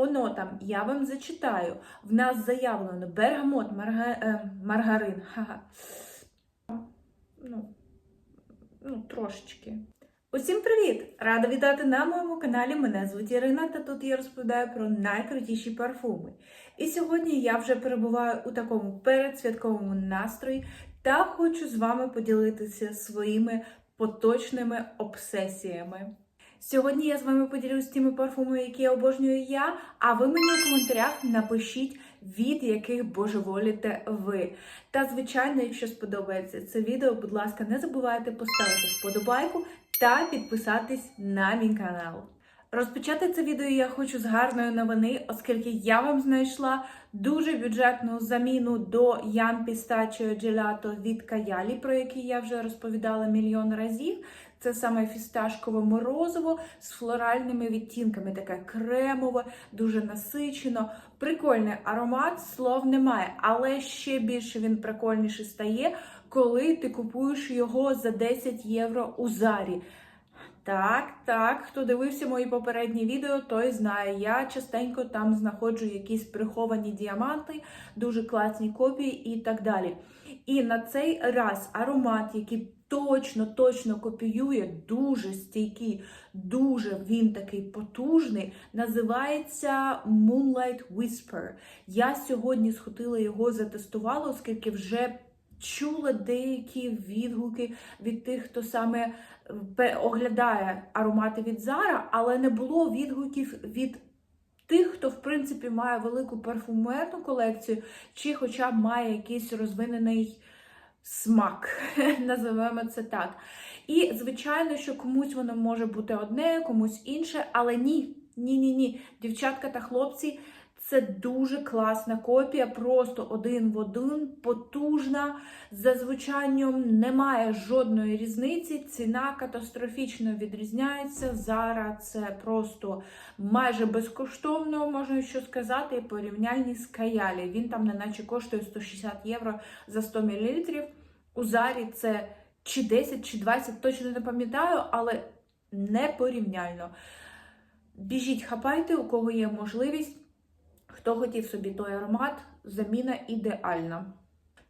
по нотам я вам зачитаю. В нас заявлено бергамот, марга... е, маргарин. Ха-ха. Ну, ну, трошечки. Усім привіт! Рада вітати на моєму каналі. Мене звуть Ірина, та тут я розповідаю про найкрутіші парфуми. І сьогодні я вже перебуваю у такому передсвятковому настрої та хочу з вами поділитися своїми поточними обсесіями. Сьогодні я з вами поділюсь тими парфумами, які обожнюю я, а ви мені у коментарях напишіть, від яких божеволіте ви. Та, звичайно, якщо сподобається це відео, будь ласка, не забувайте поставити вподобайку та підписатись на мій канал. Розпочати це відео я хочу з гарної новини, оскільки я вам знайшла дуже бюджетну заміну до Ян Pistachio Gelato від Каялі, про який я вже розповідала мільйон разів. Це саме фісташкове морозиво з флоральними відтінками, таке кремове, дуже насичено. Прикольний аромат, слов немає, але ще більше він прикольніше стає, коли ти купуєш його за 10 євро у зарі. Так, так, хто дивився мої попередні відео, той знає. Я частенько там знаходжу якісь приховані діаманти, дуже класні копії і так далі. І на цей раз аромат, який точно, точно копіює, дуже стійкий, дуже він такий потужний, називається Moonlight Whisper. Я сьогодні схотила його затестувала, оскільки вже чула деякі відгуки від тих, хто саме оглядає аромати від Зара, але не було відгуків від тих, хто, в принципі, має велику парфумерну колекцію, чи хоча б має якийсь розвинений смак, називаємо це так. І, звичайно, що комусь воно може бути одне, комусь інше, але ні, ні-ні ні. Дівчатка та хлопці. Це дуже класна копія, просто один в один, потужна. За звучанням немає жодної різниці. Ціна катастрофічно відрізняється. Зараз це просто майже безкоштовно, можна що сказати, порівняльні з каялі. Він там неначе коштує 160 євро за 100 мл. У зарі це чи 10, чи 20, точно не пам'ятаю, але не порівняльно. Біжіть, хапайте, у кого є можливість. Хто хотів собі той аромат, заміна ідеальна.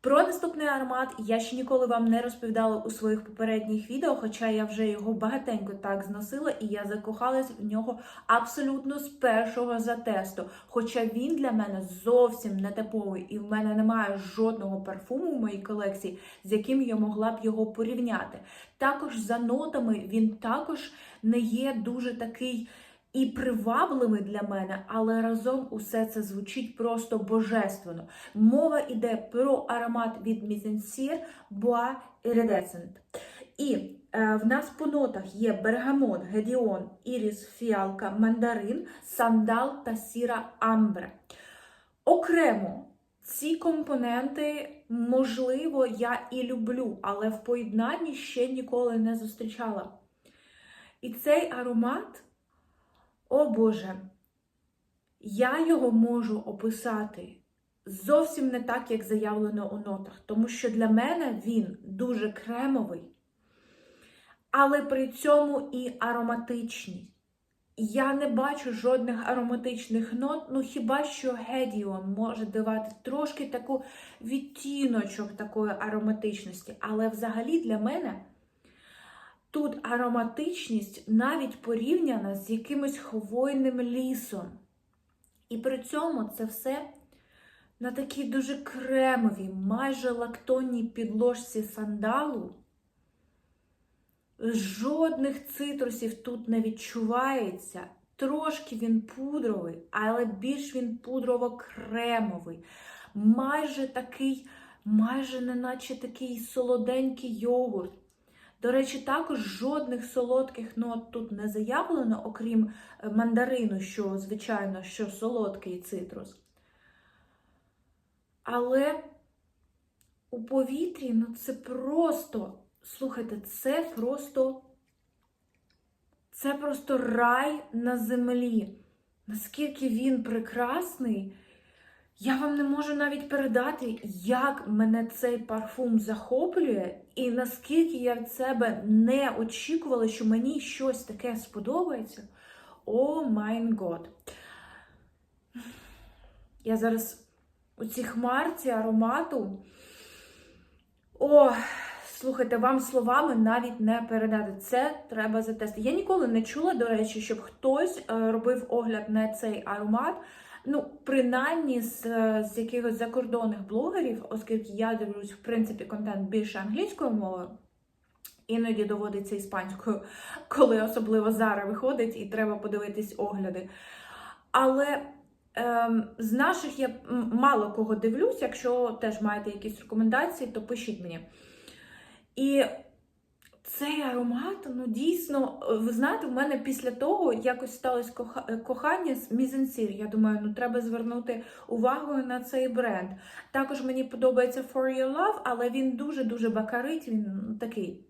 Про наступний аромат я ще ніколи вам не розповідала у своїх попередніх відео, хоча я вже його багатенько так зносила, і я закохалась в нього абсолютно з першого затесту. Хоча він для мене зовсім не типовий, і в мене немає жодного парфуму в моїй колекції, з яким я могла б його порівняти. Також за нотами він також не є дуже такий і привабливий для мене, але разом усе це звучить просто божественно. Мова йде про аромат від Мізенсір Bois Iridescent. І е, в нас по нотах є бергамот, гедіон, іріс, фіалка, мандарин, сандал та сіра амбре. Окремо. Ці компоненти, можливо, я і люблю, але в поєднанні ще ніколи не зустрічала. І цей аромат о Боже, я його можу описати зовсім не так, як заявлено у нотах, тому що для мене він дуже кремовий, але при цьому і ароматичний. Я не бачу жодних ароматичних нот, ну хіба що Гедіон може давати трошки таку відтіночок такої ароматичності. Але взагалі для мене Тут ароматичність навіть порівняна з якимось хвойним лісом. І при цьому це все на такій дуже кремовій, майже лактонній підложці сандалу. Жодних цитрусів тут не відчувається. Трошки він пудровий, але більш він пудрово-кремовий. Майже такий, майже неначе такий солоденький йогурт. До речі, також жодних солодких нот тут не заявлено, окрім е, мандарину, що, звичайно, що солодкий цитрус. Але у повітрі, ну це просто, слухайте, це просто це просто рай на землі. Наскільки він прекрасний. Я вам не можу навіть передати, як мене цей парфум захоплює, і наскільки я від себе не очікувала, що мені щось таке сподобається. О майн год. Я зараз у цій хмарці аромату. О, слухайте, вам словами навіть не передати. Це треба затестити. Я ніколи не чула, до речі, щоб хтось е, робив огляд на цей аромат. Ну, принаймні з, з якихось закордонних блогерів, оскільки я дивлюсь, в принципі, контент більше англійською мовою. Іноді доводиться іспанською, коли особливо зараз виходить і треба подивитись огляди. Але ем, з наших я мало кого дивлюсь, якщо теж маєте якісь рекомендації, то пишіть мені. І цей аромат, ну дійсно, ви знаєте, в мене після того якось сталося коха- кохання з мізенсір. Я думаю, ну треба звернути увагу на цей бренд. Також мені подобається For Your Love, але він дуже-дуже бакарить, він такий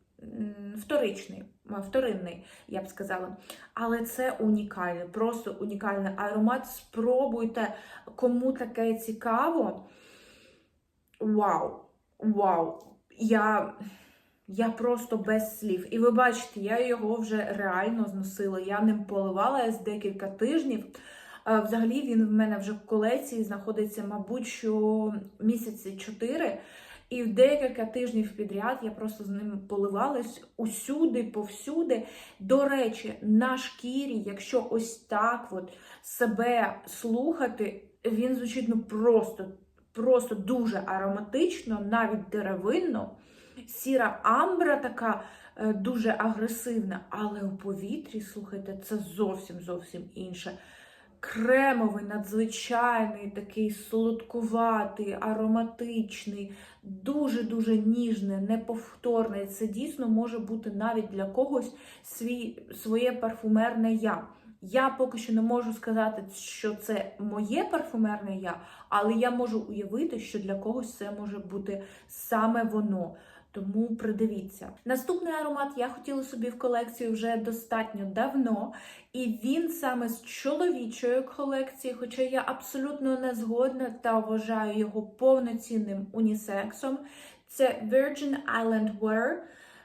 вторичний, вторинний, я б сказала. Але це унікальний, просто унікальний аромат. Спробуйте, кому таке цікаво. Вау! Вау! Я. Я просто без слів. І ви бачите, я його вже реально зносила. Я ним поливала з декілька тижнів. Е, Взагалі він в мене вже в колекції знаходиться, мабуть, що місяці чотири. І в декілька тижнів підряд я просто з ним поливалась усюди, повсюди. До речі, на шкірі, якщо ось так от себе слухати, він звучить ну просто, просто дуже ароматично, навіть деревинно. Сіра амбра така е, дуже агресивна, але у повітрі, слухайте, це зовсім зовсім інше. Кремовий, надзвичайний, такий солодкуватий, ароматичний, дуже-дуже ніжний, неповторний. Це дійсно може бути навіть для когось свій, своє парфумерне я. Я поки що не можу сказати, що це моє парфумерне я, але я можу уявити, що для когось це може бути саме воно. Тому придивіться. Наступний аромат я хотіла собі в колекцію вже достатньо давно, і він саме з чоловічої колекції, хоча я абсолютно не згодна та вважаю його повноцінним унісексом. Це Virgin Island Wear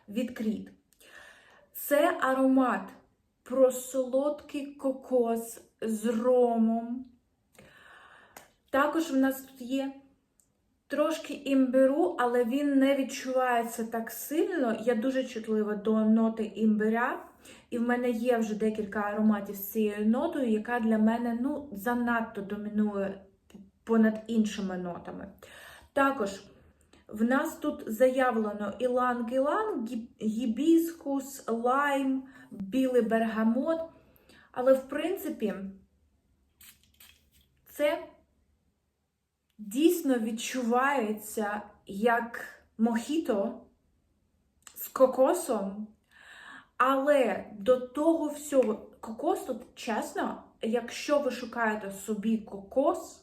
від Creed. Це аромат про солодкий кокос з ромом. Також в нас тут є трошки імбиру, але він не відчувається так сильно. Я дуже чутлива до ноти імбиря. І в мене є вже декілька ароматів з цією нотою, яка для мене ну, занадто домінує понад іншими нотами. Також в нас тут заявлено іланг-іланг, гібіскус, лайм, білий бергамот. Але, в принципі, це дійсно відчувається як мохіто з кокосом. Але до того всього, кокос тут, чесно, якщо ви шукаєте собі кокос,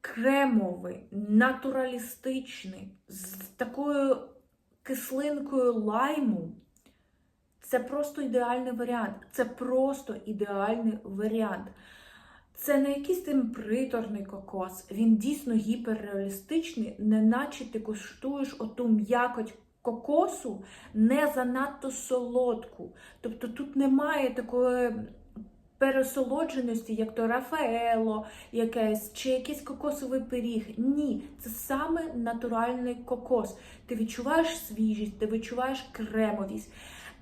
кремовий, натуралістичний, з такою кислинкою лайму, це просто ідеальний варіант. Це просто ідеальний варіант. Це не якийсь тим приторний кокос, він дійсно гіперреалістичний, неначе ти куштуєш оту м'якоть кокосу не занадто солодку. Тобто тут немає такої пересолодженості, як то Рафаело, якесь, чи якийсь кокосовий пиріг. Ні, це саме натуральний кокос. Ти відчуваєш свіжість, ти відчуваєш кремовість.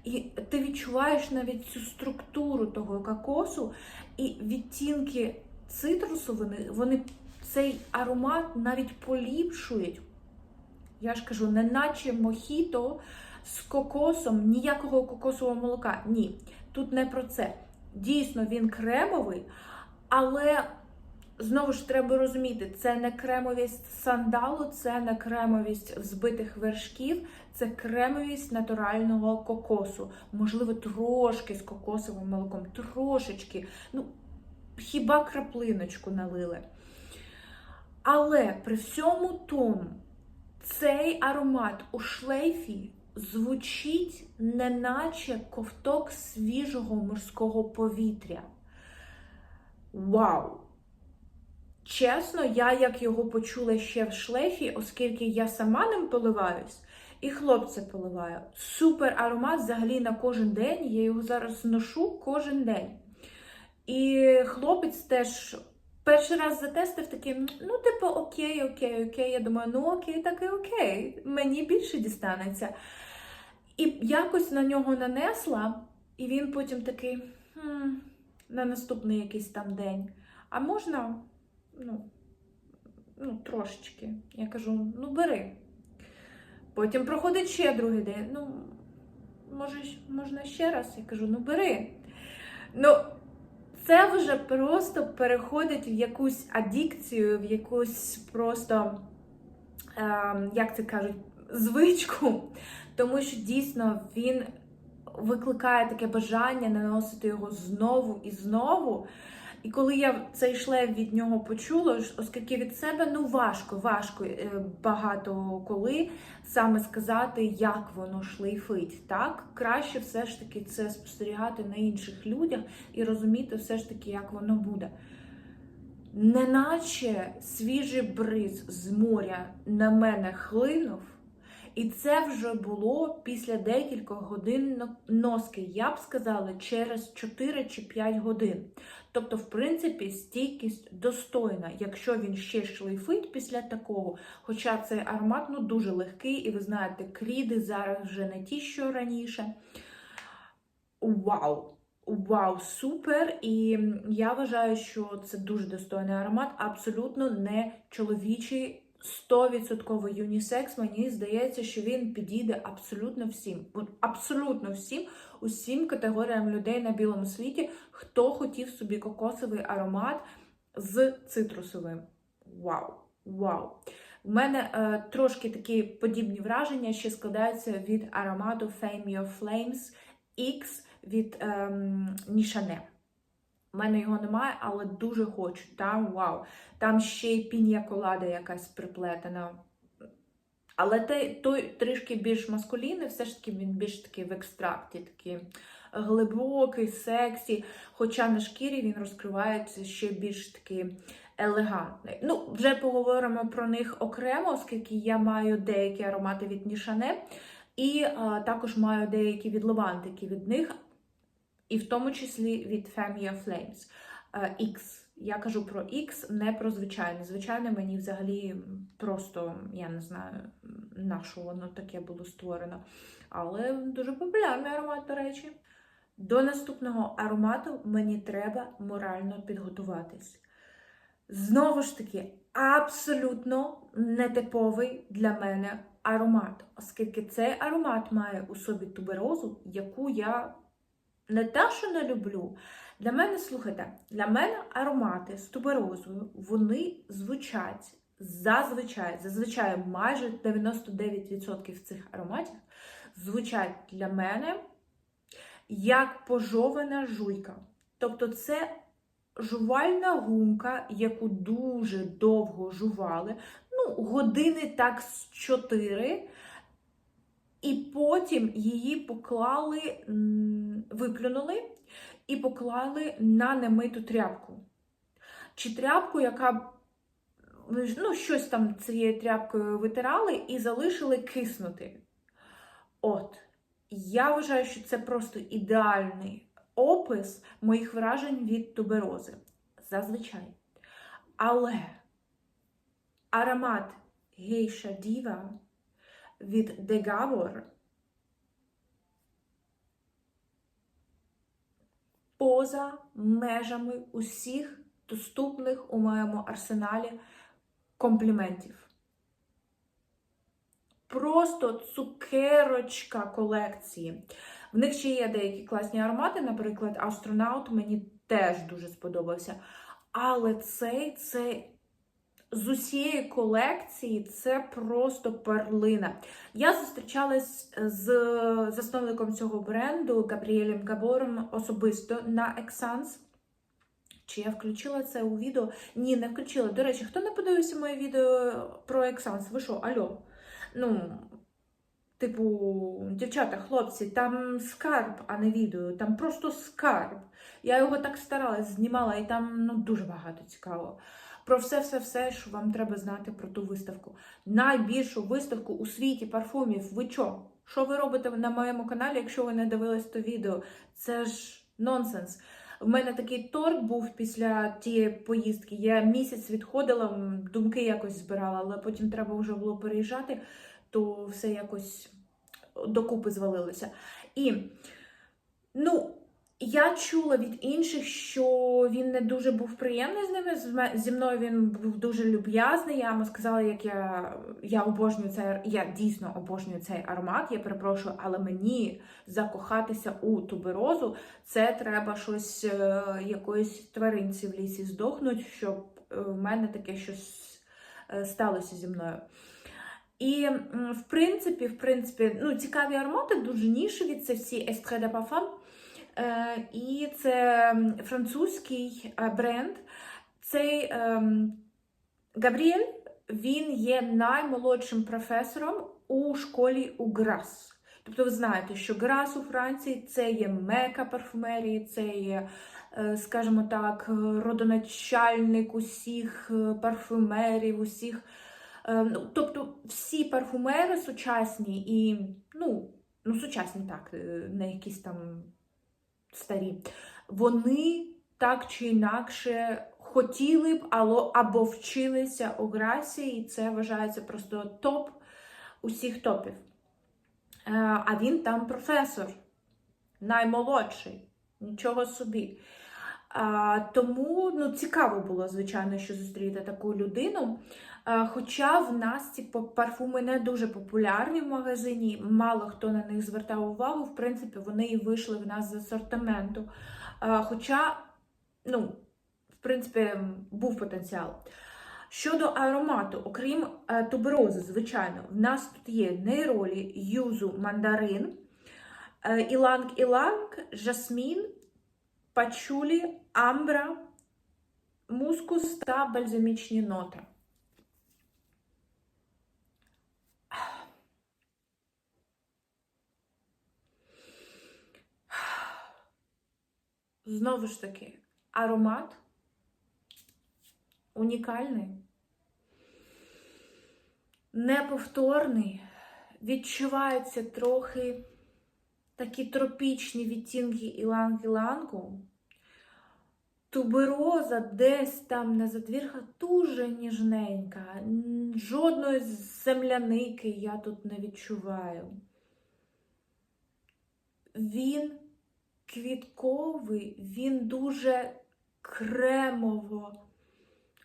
І ти відчуваєш навіть цю структуру того кокосу, і відтінки цитрусу, вони, вони цей аромат навіть поліпшують. Я ж кажу, не наче мохіто з кокосом, ніякого кокосового молока. Ні, тут не про це. Дійсно, він кремовий, але знову ж треба розуміти, це не кремовість сандалу, це не кремовість взбитих вершків, це кремовість натурального кокосу. Можливо, трошки з кокосовим молоком, трошечки. Ну, хіба краплиночку налили. Але при всьому тому, цей аромат у шлейфі звучить неначе ковток свіжого морського повітря. Вау! Чесно, я як його почула ще в шлейфі, оскільки я сама ним поливаюсь, і хлопця поливаю. Супер аромат взагалі на кожен день. Я його зараз ношу кожен день. І хлопець теж Перший раз затестив такий, ну, типу, окей, окей, окей. Я думаю, ну окей, так і окей. Мені більше дістанеться. І якось на нього нанесла, і він потім такий, хм, на наступний якийсь там день. А можна, ну, ну, трошечки. Я кажу, ну бери. Потім проходить ще другий день. Ну, може, можна ще раз? Я кажу, ну бери. Ну, це вже просто переходить в якусь адікцію, в якусь просто, е, як це кажуть, звичку, тому що дійсно він викликає таке бажання наносити його знову і знову. І коли я цей шлейф від нього почула, оскільки від себе ну важко, важко е, багато коли саме сказати, як воно шлейфить. Так краще все ж таки це спостерігати на інших людях і розуміти все ж таки, як воно буде. Неначе свіжий бриз з моря на мене хлинув, і це вже було після декількох годин носки, я б сказала, через 4 чи 5 годин. Тобто, в принципі, стійкість достойна, якщо він ще шлейфить після такого. Хоча цей аромат ну, дуже легкий, і ви знаєте, кріди зараз вже не ті, що раніше. Вау! Вау, супер! І я вважаю, що це дуже достойний аромат, абсолютно не чоловічий. 100% юнісекс, мені здається, що він підійде абсолютно всім. Абсолютно всім, усім категоріям людей на білому світі, хто хотів собі кокосовий аромат з цитрусовим. Вау! Вау! У мене е, трошки такі подібні враження ще складаються від аромату Fame Your Flames X від ем, Nishane. У мене його немає, але дуже хочу. Там вау. Там ще й пін'я колада якась приплетена. Але той, той трішки більш маскулінний, все ж таки він більш такий в екстракті, такий глибокий, сексі. Хоча на шкірі він розкривається ще більш такий елегантний. Ну, вже поговоримо про них окремо, оскільки я маю деякі аромати від Нішане, і а, також маю деякі від Левантики від них і в тому числі від Famia Flames е, X. Я кажу про X, не про звичайне. Звичайне мені взагалі просто, я не знаю, на що воно таке було створено. Але дуже популярний аромат, до речі. До наступного аромату мені треба морально підготуватись. Знову ж таки, абсолютно нетиповий для мене аромат, оскільки цей аромат має у собі туберозу, яку я не те, що не люблю. Для мене, слухайте, для мене аромати з туберозою, вони звучать зазвичай, зазвичай майже 99% цих ароматів звучать для мене як пожована жуйка. Тобто це жувальна гумка, яку дуже довго жували, ну, години так з 4, і потім її поклали, виплюнули і поклали на немиту тряпку. Чи тряпку, яка ну, щось там цією тряпкою витирали і залишили киснути. От, я вважаю, що це просто ідеальний опис моїх вражень від туберози. Зазвичай. Але аромат гейша діва від Дегавор поза межами усіх доступних у моєму арсеналі компліментів. Просто цукерочка колекції. В них ще є деякі класні аромати, наприклад, астронаут мені теж дуже сподобався. Але цей це з усієї колекції це просто перлина. Я зустрічалась з засновником цього бренду Габріелем Габором особисто на Ексанс. Чи я включила це у відео? Ні, не включила. До речі, хто не подивився моє відео про Ексанс? Ви що, альо? Ну, типу, дівчата, хлопці, там скарб, а не відео, там просто скарб. Я його так старалась, знімала, і там ну, дуже багато цікавого про все-все-все, що вам треба знати про ту виставку. Найбільшу виставку у світі парфумів. Ви що? Що ви робите на моєму каналі, якщо ви не дивились то відео? Це ж нонсенс. В мене такий торг був після тієї поїздки. Я місяць відходила, думки якось збирала, але потім треба вже було переїжджати, то все якось докупи звалилося. І ну, я чула від інших, що він не дуже був приємний з ними. Зі мною він був дуже люб'язний. Я йому сказала, як я, я обожнюю цей я дійсно обожнюю цей аромат. Я перепрошую, але мені закохатися у туберозу, це треба щось е, якоїсь тваринці в лісі здохнуть, щоб е, в мене таке щось е, сталося зі мною. І в принципі, в принципі, ну, цікаві аромати, дуже нішеві, це всі Estrait de Parfum. Е, і це французький е, бренд. Цей ем, Габріель, він є наймолодшим професором у школі у Грас. Тобто ви знаєте, що Грас у Франції це є мека парфумерії, це є, е, скажімо так, родоначальник усіх парфумерів, усіх. ну, Тобто всі парфумери сучасні і, ну, ну сучасні так, не якісь там старі, вони так чи інакше хотіли б або вчилися у Грасі, і це вважається просто топ усіх топів. Е, А він там професор, наймолодший, нічого собі. А, тому ну, цікаво було, звичайно, що зустріти таку людину. А, хоча в нас ці парфуми не дуже популярні в магазині, мало хто на них звертав увагу. В принципі, вони і вийшли в нас з асортименту. Хоча, ну, в принципі, був потенціал. Щодо аромату, окрім е, туберози, звичайно, в нас тут є нейролі, юзу, мандарин, е, іланг-іланг, жасмін, пачулі, амбра, мускус та бальзамічні ноти. Знову ж таки, аромат унікальний, неповторний, відчуваються трохи такі тропічні відтінки іланг-ілангу. Тубероза десь там на задвірках дуже ніжненька. Жодної земляники я тут не відчуваю. Він квітковий, він дуже кремово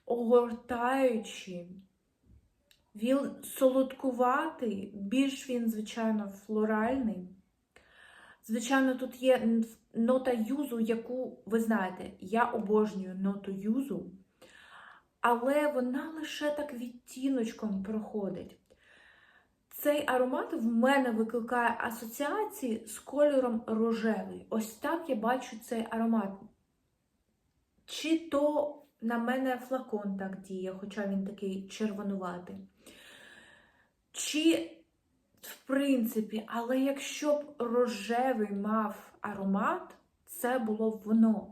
огортаючий. Він солодкуватий, більш він, звичайно, флоральний. Звичайно, тут є нота юзу, яку ви знаєте, я обожнюю ноту юзу, але вона лише так відтіночком проходить. Цей аромат в мене викликає асоціації з кольором рожевий. Ось так я бачу цей аромат. Чи то на мене флакон так діє, хоча він такий червонуватий. Чи, в принципі, але якщо б рожевий мав аромат, це було воно.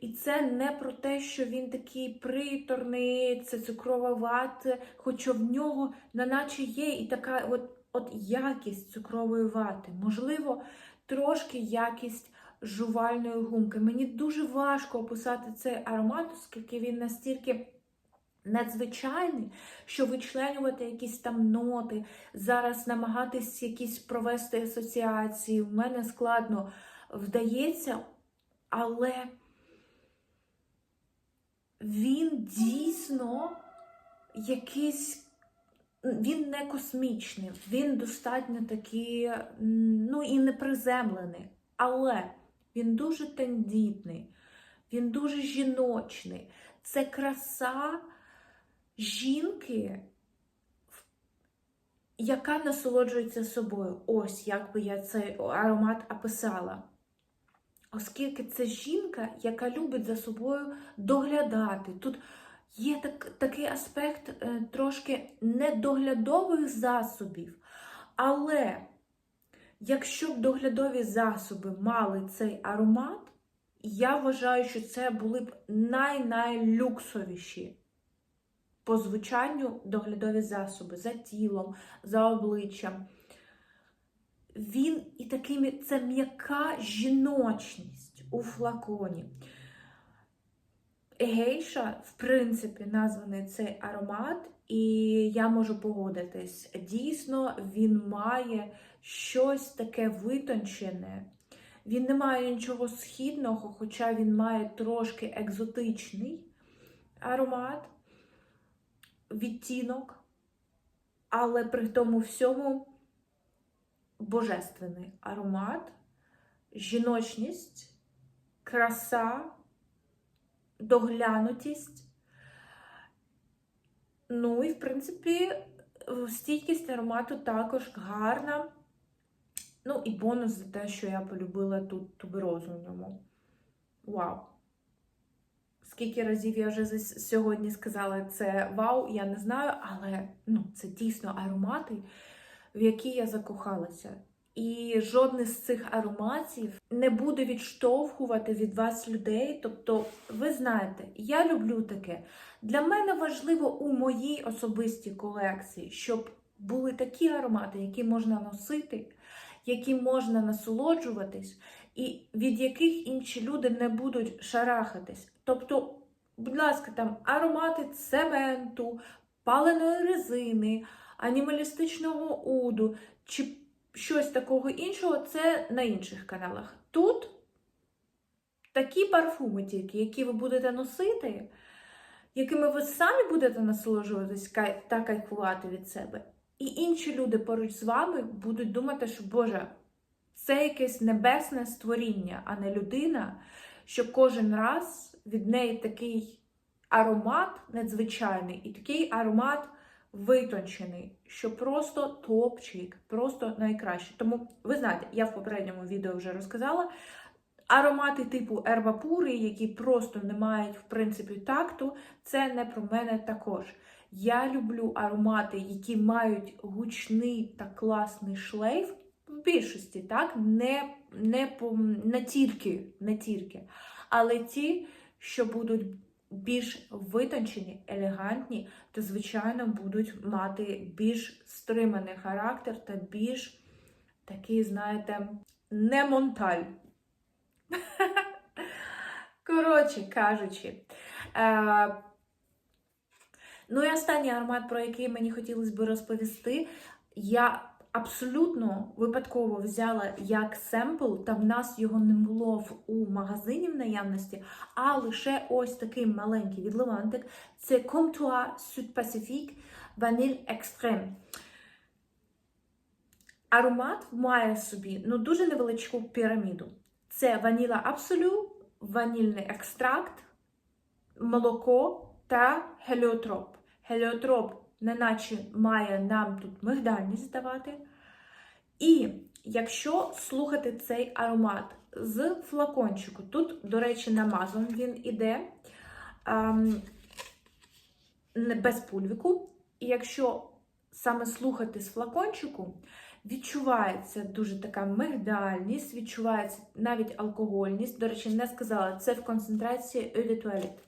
І це не про те, що він такий приторний, це цукрова вата, хоча в нього, наче є і така от, от якість цукрової вати. Можливо, трошки якість жувальної гумки. Мені дуже важко описати цей аромат, оскільки він настільки надзвичайний, що вичленювати якісь там ноти, зараз намагатись якісь провести асоціації. В мене складно вдається, але він дійсно якийсь. Він не космічний, він достатньо такий, ну і неприземлений. Але він дуже тендітний, він дуже жіночний. Це краса жінки, яка насолоджується собою. Ось як би я цей аромат описала. Оскільки це жінка, яка любить за собою доглядати. Тут є так, такий аспект е, трошки недоглядових засобів. Але якщо б доглядові засоби мали цей аромат, я вважаю, що це були б най-найлюксовіші по звучанню доглядові засоби за тілом, за обличчям. Він і такими це м'яка жіночність у флаконі. Гейша, в принципі, названий цей аромат, і я можу погодитись. Дійсно, він має щось таке витончене. Він не має нічого східного, хоча він має трошки екзотичний аромат, відтінок, але при тому всьому божественний аромат, жіночність, краса, доглянутість. Ну і, в принципі, стійкість аромату також гарна. Ну, і бонус за те, що я полюбила тут туберозу в ньому. Вау! Скільки разів я вже сьогодні сказала це вау, я не знаю, але ну, це дійсно аромати, в які я закохалася. І жодний з цих ароматів не буде відштовхувати від вас людей. Тобто, ви знаєте, я люблю таке. Для мене важливо у моїй особистій колекції, щоб були такі аромати, які можна носити, які можна насолоджуватись, і від яких інші люди не будуть шарахатись. Тобто, будь ласка, там аромати цементу, паленої резини, анімалістичного уду чи щось такого іншого, це на інших каналах. Тут такі парфуми тільки, які ви будете носити, якими ви самі будете насолоджуватись та кайфувати від себе. І інші люди поруч з вами будуть думати, що Боже, це якесь небесне створіння, а не людина, що кожен раз від неї такий аромат надзвичайний і такий аромат витончений, що просто топчик, просто найкраще. Тому ви знаєте, я в попередньому відео вже розказала. Аромати типу ербапури, які просто не мають в принципі такту, це не про мене також. Я люблю аромати, які мають гучний та класний шлейф. В більшості, так, не, не, не тільки, не тільки, але ті, що будуть більш витончені, елегантні, то, звичайно, будуть мати більш стриманий характер та більш такий, знаєте, не монталь. Коротше кажучи. Е, ну і останній аромат, про який мені хотілося б розповісти, я абсолютно випадково взяла як семпл, та в нас його не було в, у магазині в наявності, а лише ось такий маленький відливантик. Це Comtois Sud Pacifique Vanille Extreme. Аромат має собі ну, дуже невеличку піраміду. Це ваніла абсолю, ванільний екстракт, молоко та геліотроп. Геліотроп, неначе має нам тут мигдальність давати. І якщо слухати цей аромат з флакончику, тут, до речі, намазан він іде ем, без пульвіку. І якщо саме слухати з флакончику, відчувається дуже така мигдальність, відчувається навіть алкогольність. До речі, не сказала, це в концентрації Toilette.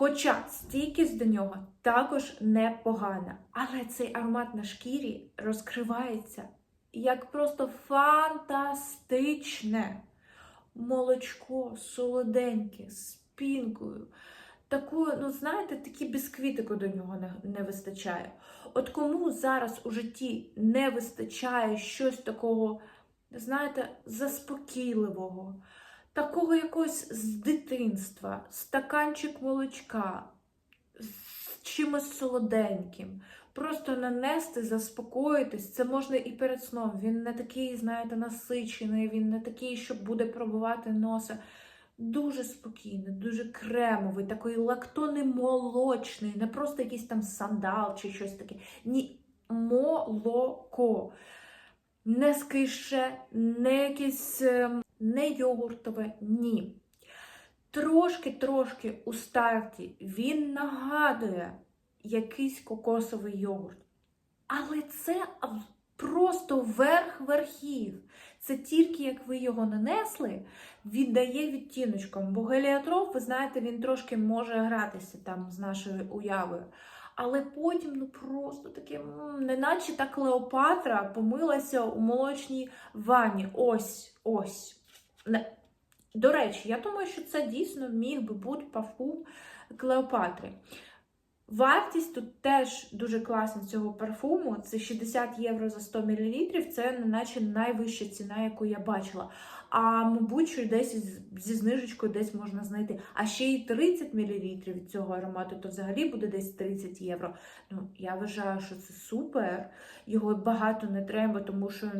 Хоча стійкість до нього також непогана. Але цей аромат на шкірі розкривається як просто фантастичне молочко, солоденьке, з пінкою. Такою, ну знаєте, такі бісквітику до нього не, не вистачає. От кому зараз у житті не вистачає щось такого, знаєте, заспокійливого, такого якогось з дитинства, стаканчик молочка, з чимось солоденьким. Просто нанести, заспокоїтись. Це можна і перед сном. Він не такий, знаєте, насичений, він не такий, що буде пробувати носа. Дуже спокійний, дуже кремовий, такий лактонемолочний, не просто якийсь там сандал чи щось таке. Ні, молоко. Не скише, не якесь ем, не йогуртове, ні. Трошки-трошки у старті він нагадує якийсь кокосовий йогурт. Але це просто верх верхів. Це тільки як ви його нанесли, віддає відтіночком. Бо геліотроп, ви знаєте, він трошки може гратися там з нашою уявою. Але потім, ну просто таке, неначе та Клеопатра помилася у молочній ванні. Ось, ось. До речі, я думаю, що це дійсно міг би бути парфум Клеопатри. Вартість тут теж дуже класна цього парфуму. Це 60 євро за 100 мл. Це наче найвища ціна, яку я бачила. А мабуть, що десь зі знижечкою десь можна знайти. А ще й 30 мл від цього аромату, то взагалі буде десь 30 євро. Ну, я вважаю, що це супер. Його багато не треба, тому що,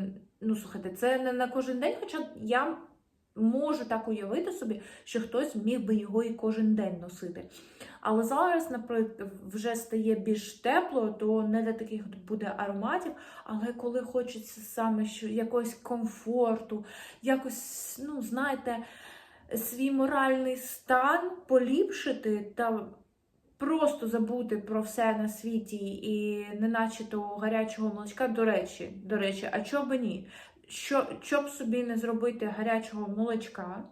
ну слухайте, це не на кожен день, хоча я можу так уявити собі, що хтось міг би його і кожен день носити. Але зараз, наприклад, вже стає більш тепло, то не для таких буде ароматів. Але коли хочеться саме що якогось комфорту, якось, ну, знаєте, свій моральний стан поліпшити та просто забути про все на світі і неначе того гарячого молочка. До речі, до речі, а чого би ні? Що, щоб собі не зробити гарячого молочка,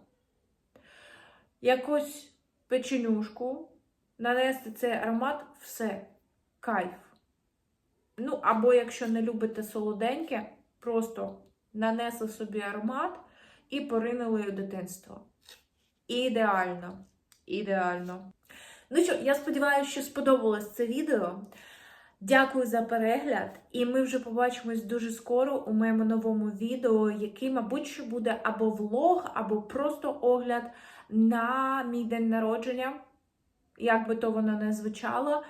якусь печенюшку, нанести цей аромат, все, кайф. Ну, або якщо не любите солоденьке, просто нанесли собі аромат і поринули у дитинство. Ідеально. Ідеально. Ну що, я сподіваюся, що сподобалось це відео. Дякую за перегляд, і ми вже побачимось дуже скоро у моєму новому відео, який, мабуть, що буде або влог, або просто огляд на мій день народження, як би то воно не звучало.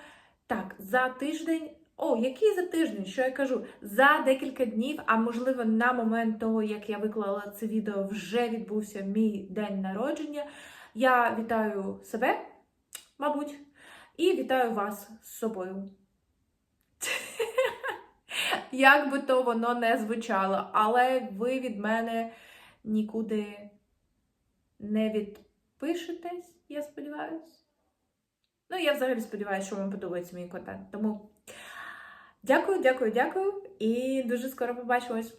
Так, за тиждень. О, який за тиждень? Що я кажу? За декілька днів, а можливо, на момент того, як я виклала це відео, вже відбувся мій день народження. Я вітаю себе, мабуть, і вітаю вас з собою. Як би то воно не звучало, але ви від мене нікуди не відпишетесь, я сподіваюся. Ну, я взагалі сподіваюся, що вам подобається мій контент. Тому дякую, дякую, дякую і дуже скоро побачимось.